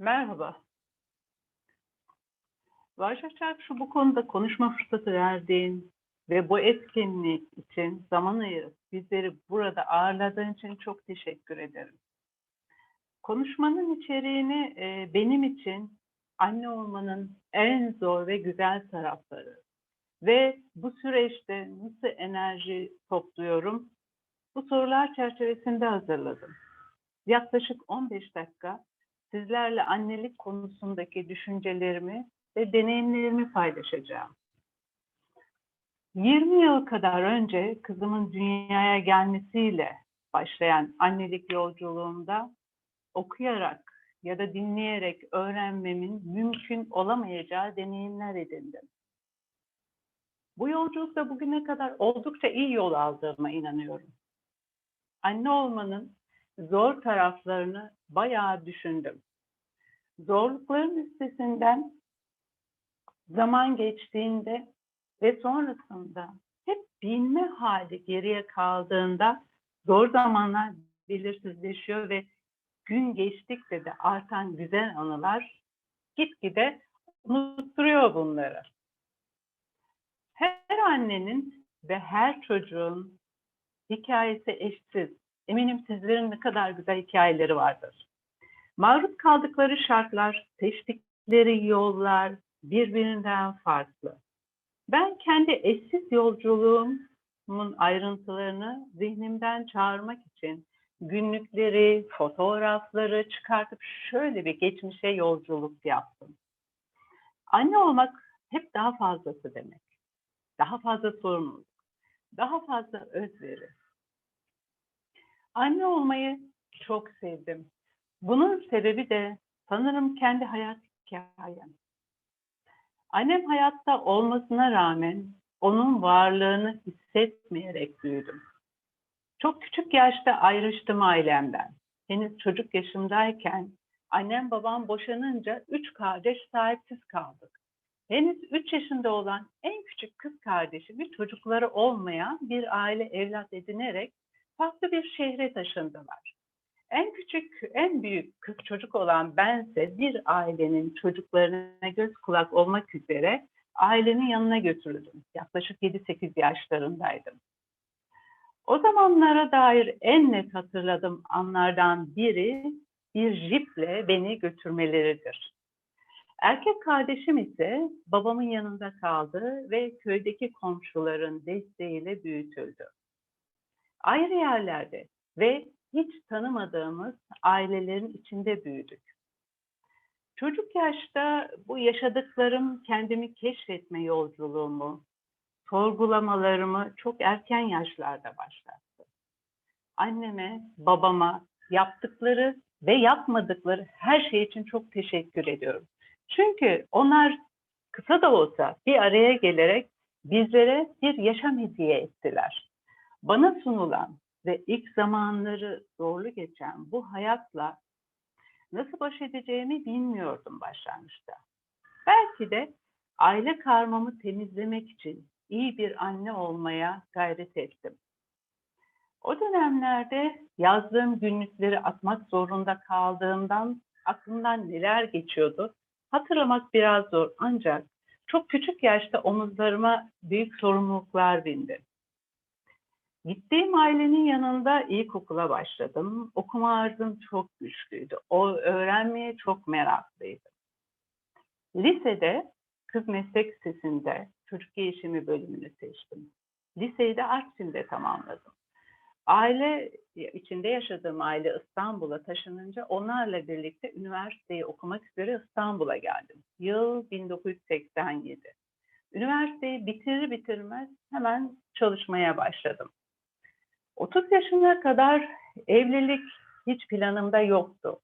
Merhaba. Başakçak şu bu konuda konuşma fırsatı verdiğin ve bu etkinlik için zaman ayırıp bizleri burada ağırladığın için çok teşekkür ederim. Konuşmanın içeriğini e, benim için anne olmanın en zor ve güzel tarafları ve bu süreçte nasıl enerji topluyorum bu sorular çerçevesinde hazırladım. Yaklaşık 15 dakika sizlerle annelik konusundaki düşüncelerimi ve deneyimlerimi paylaşacağım. 20 yıl kadar önce kızımın dünyaya gelmesiyle başlayan annelik yolculuğumda okuyarak ya da dinleyerek öğrenmemin mümkün olamayacağı deneyimler edindim. Bu yolculukta bugüne kadar oldukça iyi yol aldığıma inanıyorum. Anne olmanın zor taraflarını bayağı düşündüm. Zorlukların üstesinden zaman geçtiğinde ve sonrasında hep bilme hali geriye kaldığında zor zamanlar belirsizleşiyor ve gün geçtikçe de artan güzel anılar gitgide unutturuyor bunları. Her annenin ve her çocuğun hikayesi eşsiz. Eminim sizlerin ne kadar güzel hikayeleri vardır. Maruz kaldıkları şartlar, seçtikleri yollar birbirinden farklı. Ben kendi eşsiz yolculuğumun ayrıntılarını zihnimden çağırmak için günlükleri, fotoğrafları çıkartıp şöyle bir geçmişe yolculuk yaptım. Anne olmak hep daha fazlası demek. Daha fazla sorumluluk, daha fazla özveri. Anne olmayı çok sevdim. Bunun sebebi de sanırım kendi hayat hikayem. Annem hayatta olmasına rağmen onun varlığını hissetmeyerek büyüdüm. Çok küçük yaşta ayrıştım ailemden. Henüz çocuk yaşımdayken annem babam boşanınca üç kardeş sahipsiz kaldık. Henüz üç yaşında olan en küçük kız kardeşimi çocukları olmayan bir aile evlat edinerek farklı bir şehre taşındılar. En küçük, en büyük kız çocuk olan bense bir ailenin çocuklarına göz kulak olmak üzere ailenin yanına götürüldüm. Yaklaşık 7-8 yaşlarındaydım. O zamanlara dair en net hatırladığım anlardan biri bir jiple beni götürmeleridir. Erkek kardeşim ise babamın yanında kaldı ve köydeki komşuların desteğiyle büyütüldü. Ayrı yerlerde ve hiç tanımadığımız ailelerin içinde büyüdük. Çocuk yaşta bu yaşadıklarım kendimi keşfetme yolculuğumu, sorgulamalarımı çok erken yaşlarda başlattı. Anneme, babama yaptıkları ve yapmadıkları her şey için çok teşekkür ediyorum. Çünkü onlar kısa da olsa bir araya gelerek bizlere bir yaşam hediye ettiler. Bana sunulan ve ilk zamanları zorlu geçen bu hayatla nasıl baş edeceğimi bilmiyordum başlangıçta. Belki de aile karmamı temizlemek için iyi bir anne olmaya gayret ettim. O dönemlerde yazdığım günlükleri atmak zorunda kaldığımdan aklımdan neler geçiyordu hatırlamak biraz zor ancak çok küçük yaşta omuzlarıma büyük sorumluluklar bindi. Gittiğim ailenin yanında ilkokula başladım. Okuma arzum çok güçlüydü. O öğrenmeye çok meraklıydım. Lisede kız meslek lisesinde çocuk gelişimi bölümünü seçtim. Liseyi de Artvin'de tamamladım. Aile içinde yaşadığım aile İstanbul'a taşınınca onlarla birlikte üniversiteyi okumak üzere İstanbul'a geldim. Yıl 1987. Üniversiteyi bitirir bitirmez hemen çalışmaya başladım. 30 yaşına kadar evlilik hiç planımda yoktu.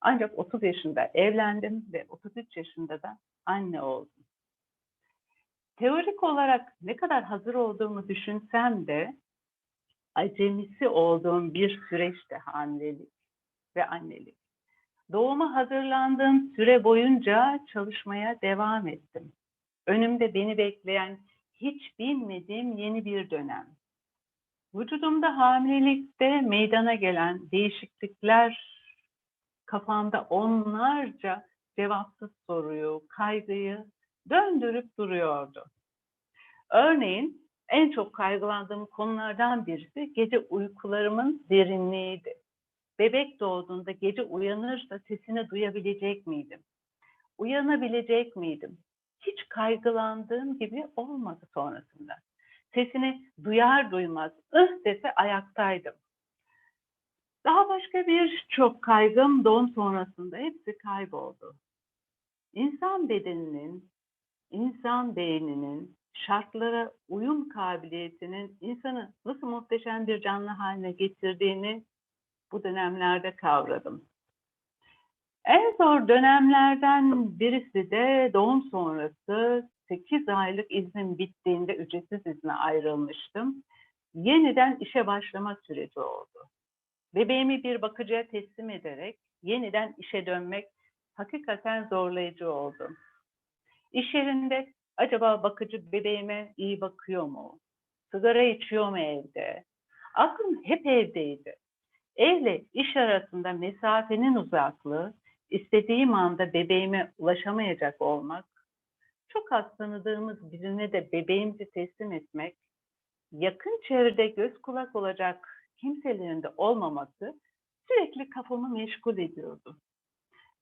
Ancak 30 yaşında evlendim ve 33 yaşında da anne oldum. Teorik olarak ne kadar hazır olduğumu düşünsem de acemisi olduğum bir süreçte hamilelik ve annelik. Doğuma hazırlandığım süre boyunca çalışmaya devam ettim. Önümde beni bekleyen hiç bilmediğim yeni bir dönem. Vücudumda hamilelikte meydana gelen değişiklikler kafamda onlarca cevapsız soruyu, kaygıyı döndürüp duruyordu. Örneğin en çok kaygılandığım konulardan birisi gece uykularımın derinliğiydi. Bebek doğduğunda gece uyanırsa sesini duyabilecek miydim? Uyanabilecek miydim? Hiç kaygılandığım gibi olmadı sonrasında. Sesini duyar duymaz ıh dese ayaktaydım. Daha başka bir çok kaygım doğum sonrasında hepsi kayboldu. İnsan bedeninin, insan beyninin şartlara uyum kabiliyetinin insanı nasıl muhteşem bir canlı haline getirdiğini bu dönemlerde kavradım. En zor dönemlerden birisi de doğum sonrası 8 aylık iznim bittiğinde ücretsiz izne ayrılmıştım. Yeniden işe başlama süreci oldu. Bebeğimi bir bakıcıya teslim ederek yeniden işe dönmek hakikaten zorlayıcı oldu. İş yerinde acaba bakıcı bebeğime iyi bakıyor mu? Sigara içiyor mu evde? Aklım hep evdeydi. Evle iş arasında mesafenin uzaklığı, istediğim anda bebeğime ulaşamayacak olmak, çok az tanıdığımız birine de bebeğimizi teslim etmek, yakın çevrede göz kulak olacak kimselerin de olmaması sürekli kafamı meşgul ediyordu.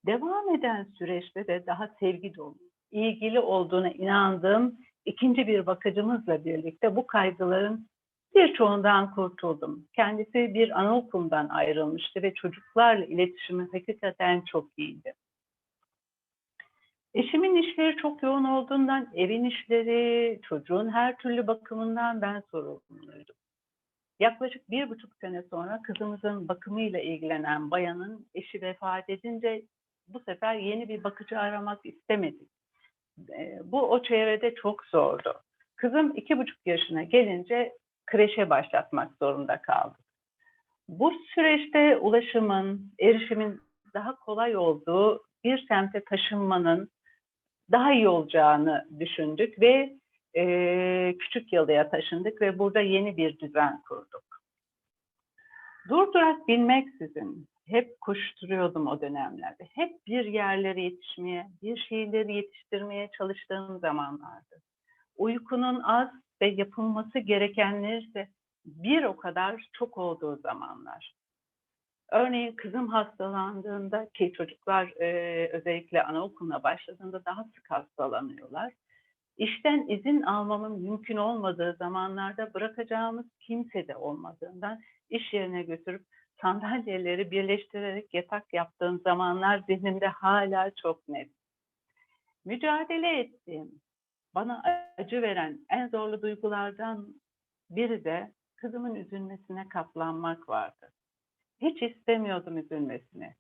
Devam eden süreçte de daha sevgi dolu, ilgili olduğuna inandığım ikinci bir bakıcımızla birlikte bu kaygıların birçoğundan kurtuldum. Kendisi bir anaokulundan ayrılmıştı ve çocuklarla iletişimi hakikaten çok iyiydi. Eşimin işleri çok yoğun olduğundan evin işleri, çocuğun her türlü bakımından ben sorumluydum. Yaklaşık bir buçuk sene sonra kızımızın bakımıyla ilgilenen bayanın eşi vefat edince bu sefer yeni bir bakıcı aramak istemedik. Bu o çevrede çok zordu. Kızım iki buçuk yaşına gelince kreşe başlatmak zorunda kaldık. Bu süreçte ulaşımın, erişimin daha kolay olduğu bir semte taşınmanın daha iyi olacağını düşündük ve e, Küçük Yalı'ya taşındık ve burada yeni bir düzen kurduk. Durdurak bilmeksizin hep koşturuyordum o dönemlerde. Hep bir yerlere yetişmeye, bir şeyleri yetiştirmeye çalıştığım zamanlardı. Uykunun az ve yapılması gerekenler ise bir o kadar çok olduğu zamanlar. Örneğin kızım hastalandığında ki çocuklar e, özellikle anaokuluna başladığında daha sık hastalanıyorlar. İşten izin almamın mümkün olmadığı zamanlarda bırakacağımız kimse de olmadığından iş yerine götürüp sandalyeleri birleştirerek yatak yaptığım zamanlar zihnimde hala çok net. Mücadele ettiğim, bana acı veren en zorlu duygulardan biri de kızımın üzülmesine katlanmak vardı. Hiç istemiyordum üzülmesini.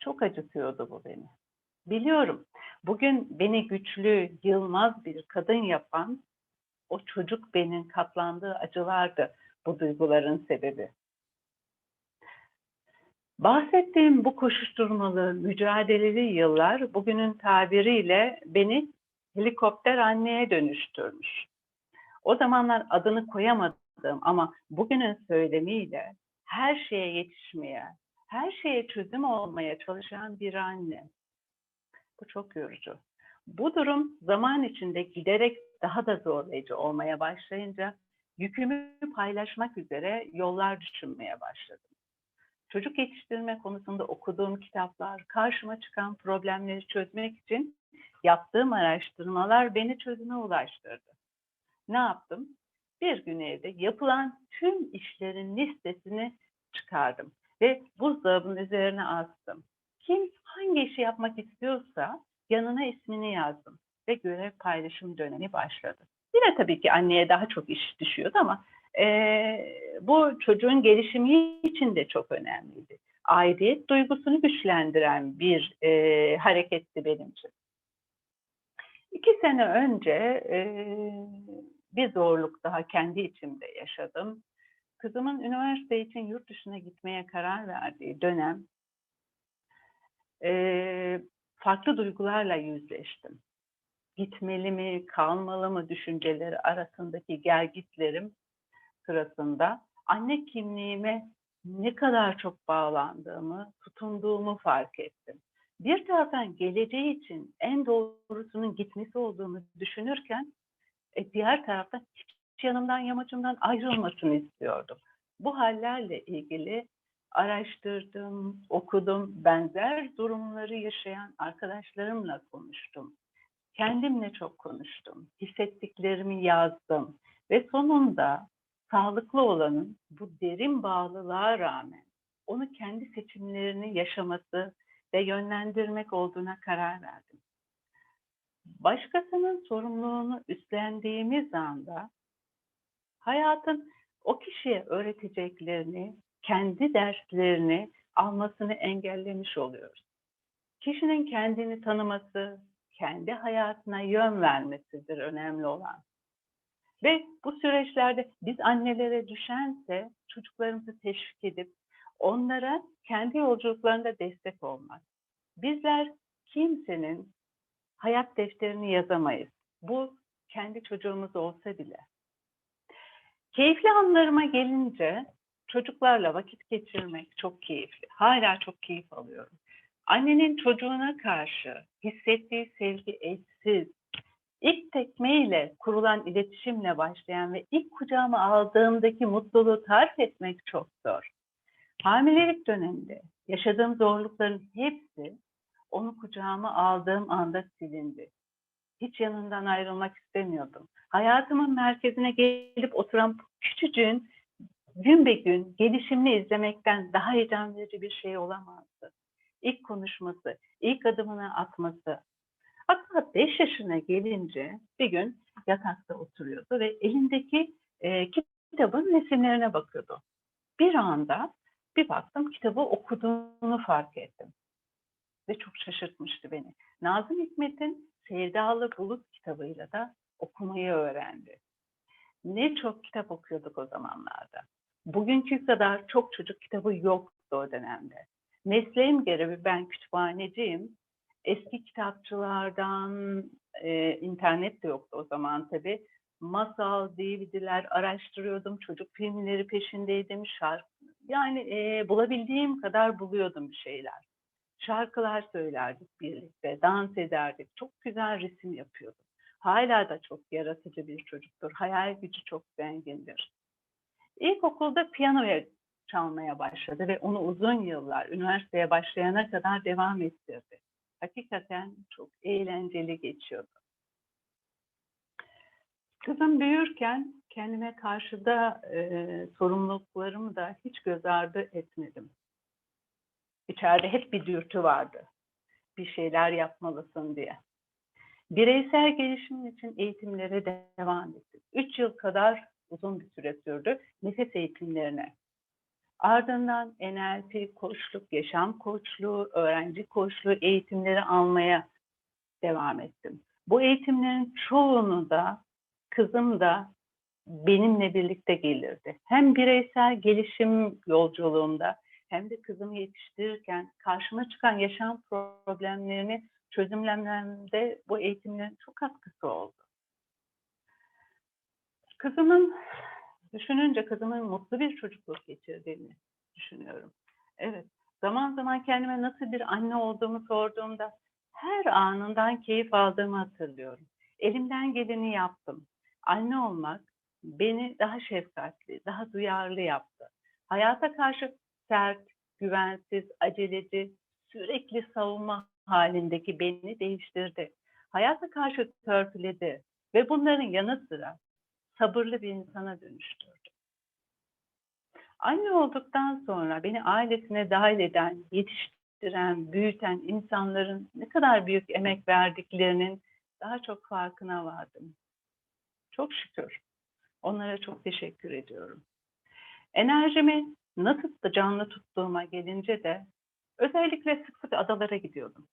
Çok acıtıyordu bu beni. Biliyorum, bugün beni güçlü, yılmaz bir kadın yapan o çocuk benim katlandığı acılardı bu duyguların sebebi. Bahsettiğim bu koşuşturmalı, mücadeleli yıllar bugünün tabiriyle beni helikopter anneye dönüştürmüş. O zamanlar adını koyamadım ama bugünün söylemiyle her şeye yetişmeye, her şeye çözüm olmaya çalışan bir anne. Bu çok yorucu. Bu durum zaman içinde giderek daha da zorlayıcı olmaya başlayınca yükümü paylaşmak üzere yollar düşünmeye başladım. Çocuk yetiştirme konusunda okuduğum kitaplar, karşıma çıkan problemleri çözmek için yaptığım araştırmalar beni çözüme ulaştırdı. Ne yaptım? Bir gün evde yapılan tüm işlerin listesini çıkardım ve buzdolabının üzerine astım. Kim hangi işi yapmak istiyorsa yanına ismini yazdım ve görev paylaşım dönemi başladı. Yine tabii ki anneye daha çok iş düşüyordu ama e, bu çocuğun gelişimi için de çok önemliydi. Aidiyet duygusunu güçlendiren bir e, hareketti benim için. İki sene önce e, bir zorluk daha kendi içimde yaşadım. Kızımın üniversite için yurt dışına gitmeye karar verdiği dönem e, farklı duygularla yüzleştim. Gitmeli mi, kalmalı mı düşünceleri arasındaki gelgitlerim sırasında anne kimliğime ne kadar çok bağlandığımı, tutunduğumu fark ettim. Bir taraftan geleceği için en doğrusunun gitmesi olduğunu düşünürken e, diğer taraftan hiç yanımdan yamacımdan ayrılmasını istiyordum. Bu hallerle ilgili araştırdım, okudum, benzer durumları yaşayan arkadaşlarımla konuştum. Kendimle çok konuştum, hissettiklerimi yazdım ve sonunda sağlıklı olanın bu derin bağlılığa rağmen onu kendi seçimlerini yaşaması ve yönlendirmek olduğuna karar verdim. Başkasının sorumluluğunu üstlendiğimiz anda hayatın o kişiye öğreteceklerini, kendi derslerini almasını engellemiş oluyoruz. Kişinin kendini tanıması, kendi hayatına yön vermesidir önemli olan. Ve bu süreçlerde biz annelere düşense çocuklarımızı teşvik edip onlara kendi yolculuklarında destek olmak. Bizler kimsenin hayat defterini yazamayız. Bu kendi çocuğumuz olsa bile. Keyifli anlarıma gelince çocuklarla vakit geçirmek çok keyifli. Hala çok keyif alıyorum. Annenin çocuğuna karşı hissettiği sevgi eşsiz. İlk tekmeyle kurulan iletişimle başlayan ve ilk kucağıma aldığımdaki mutluluğu tarif etmek çok zor. Hamilelik döneminde yaşadığım zorlukların hepsi onu kucağıma aldığım anda silindi. Hiç yanından ayrılmak istemiyordum. Hayatımın merkezine gelip oturan küçücüğün gün be gün gelişimini izlemekten daha heyecan verici bir şey olamazdı. İlk konuşması, ilk adımını atması. Hatta 5 yaşına gelince bir gün yatakta oturuyordu ve elindeki e, kitabın resimlerine bakıyordu. Bir anda bir baktım kitabı okuduğunu fark ettim. Ve çok şaşırtmıştı beni. Nazım Hikmet'in Sevdalı Bulut kitabıyla da okumayı öğrendi. Ne çok kitap okuyorduk o zamanlarda. Bugünkü kadar çok çocuk kitabı yoktu o dönemde. Mesleğim gereği ben kütüphaneciyim. Eski kitapçılardan, e, internet de yoktu o zaman tabii. Masal, DVD'ler araştırıyordum, çocuk filmleri peşindeydim, şarkı. Yani e, bulabildiğim kadar buluyordum bir şeyler. Şarkılar söylerdik birlikte, dans ederdik. Çok güzel resim yapıyordum. Hala da çok yaratıcı bir çocuktur. Hayal gücü çok zengindir. İlkokulda piyano çalmaya başladı ve onu uzun yıllar üniversiteye başlayana kadar devam ettirdi. Hakikaten çok eğlenceli geçiyordu. Kızım büyürken kendime karşı da e, sorumluluklarımı da hiç göz ardı etmedim. İçeride hep bir dürtü vardı. Bir şeyler yapmalısın diye. Bireysel gelişim için eğitimlere devam ettim. Üç yıl kadar uzun bir süre sürdü nefes eğitimlerine. Ardından NLP, koçluk, yaşam koçluğu, öğrenci koçluğu eğitimleri almaya devam ettim. Bu eğitimlerin çoğunu da kızım da benimle birlikte gelirdi. Hem bireysel gelişim yolculuğumda hem de kızımı yetiştirirken karşıma çıkan yaşam problemlerini çözümlememde bu eğitimlerin çok katkısı oldu. Kızımın, düşününce kızımın mutlu bir çocukluk geçirdiğini düşünüyorum. Evet, zaman zaman kendime nasıl bir anne olduğumu sorduğumda her anından keyif aldığımı hatırlıyorum. Elimden geleni yaptım. Anne olmak beni daha şefkatli, daha duyarlı yaptı. Hayata karşı sert, güvensiz, aceleci, sürekli savunma halindeki beni değiştirdi. Hayata karşı törpüledi ve bunların yanı sıra sabırlı bir insana dönüştürdü. Anne olduktan sonra beni ailesine dahil eden, yetiştiren, büyüten insanların ne kadar büyük emek verdiklerinin daha çok farkına vardım. Çok şükür. Onlara çok teşekkür ediyorum. Enerjimi nasıl da canlı tuttuğuma gelince de özellikle sık sık adalara gidiyordum.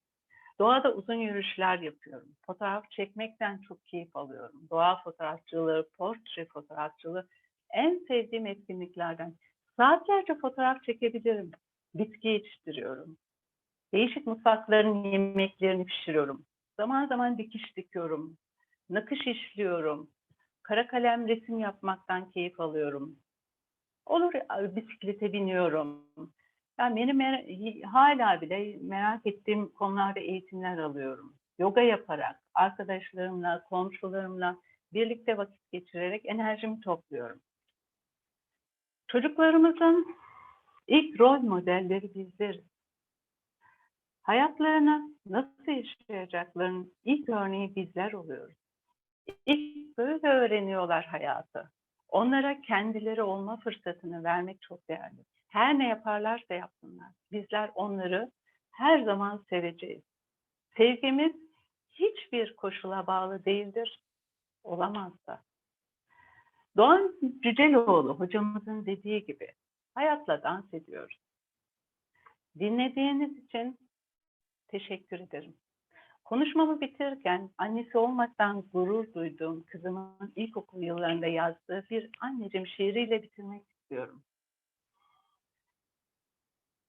Doğada uzun yürüyüşler yapıyorum. Fotoğraf çekmekten çok keyif alıyorum. Doğa fotoğrafçılığı, portre fotoğrafçılığı en sevdiğim etkinliklerden. Saatlerce fotoğraf çekebilirim. Bitki yetiştiriyorum. Değişik mutfakların yemeklerini pişiriyorum. Zaman zaman dikiş dikiyorum. Nakış işliyorum. Kara kalem resim yapmaktan keyif alıyorum. Olur ya, bisiklete biniyorum. Yani benim hala bile merak ettiğim konularda eğitimler alıyorum. Yoga yaparak, arkadaşlarımla, komşularımla birlikte vakit geçirerek enerjimi topluyorum. Çocuklarımızın ilk rol modelleri bizleriz. Hayatlarını nasıl yaşayacaklarının ilk örneği bizler oluyoruz. İlk böyle öğreniyorlar hayatı. Onlara kendileri olma fırsatını vermek çok değerli. Her ne yaparlarsa yapsınlar. Bizler onları her zaman seveceğiz. Sevgimiz hiçbir koşula bağlı değildir. Olamaz da. Doğan Cüceloğlu hocamızın dediği gibi hayatla dans ediyoruz. Dinlediğiniz için teşekkür ederim. Konuşmamı bitirirken annesi olmaktan gurur duyduğum kızımın ilkokul yıllarında yazdığı bir anneciğim şiiriyle bitirmek istiyorum.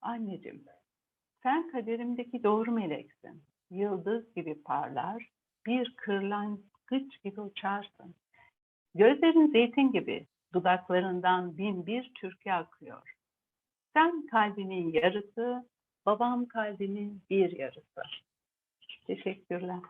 Anneciğim, sen kaderimdeki doğru meleksin. Yıldız gibi parlar, bir kırlangıç gibi uçarsın. Gözlerin zeytin gibi, dudaklarından bin bir türkü akıyor. Sen kalbimin yarısı, babam kalbimin bir yarısı. Teşekkürler.